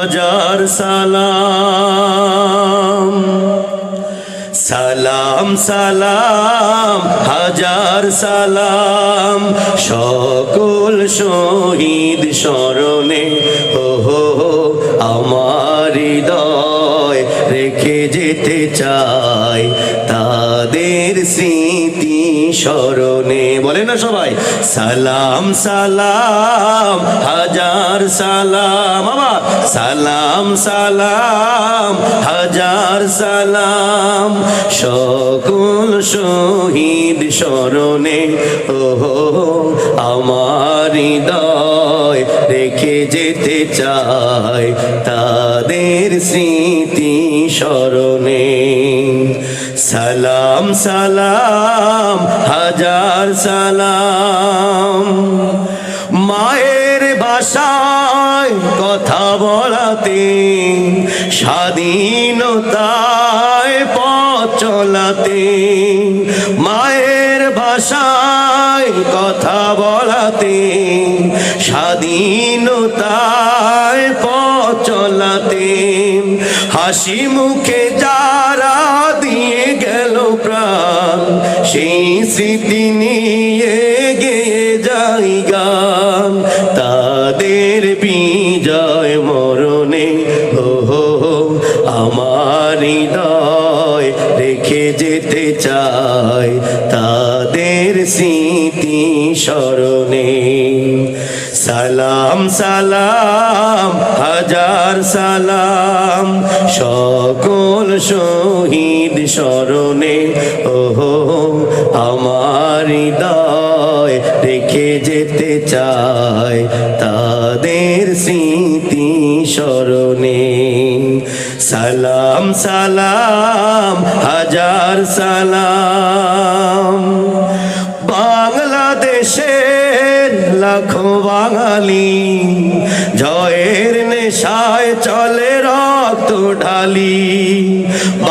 হাজার সালাম। সালাম সালাম হাজার সালাম। সকল শহীদ স্মরণে হো হো হো, আমার হৃদয় রেখে যেতে তাদের স্মৃতি স্মরণে বলে না সবাই, সালাম সালাম, হাজার সালাম, আবার, সালাম সালাম, হাজার সালাম, সকল শহীদ স্মরণে ও আমার হৃদয় রেখে যেতে চায় তাদের স্মৃতি স্মরণে। সালাম সালাম, হাজার সালাম। মায়ের ভাষায় কথা বলাতে, স্বাধীনতায় পথ চলাতে, মায়ের ভাষায় কথা বলাতে, স্বাধীনতায় পথ চলাতে, হাসি মুখে স্মৃতি নিয়ে গেয়ে যাই গান। তাদের বিজয় মরণে হো হো, আমার হৃদয় রেখে যেতে চাই তাদের স্মৃতি স্মরণে। সালাম সালাম হাজার সালাম সকল শহীদ স্মরণে ও হো, আমার হৃদয় রেখে যেতে চায় তাদের স্মৃতি স্মরণে। সালাম সালাম, হাজার সালাম। বাংলাদেশের লাখো বাঙালি জয়ের নেশায় চলে রক্ত ঢালি।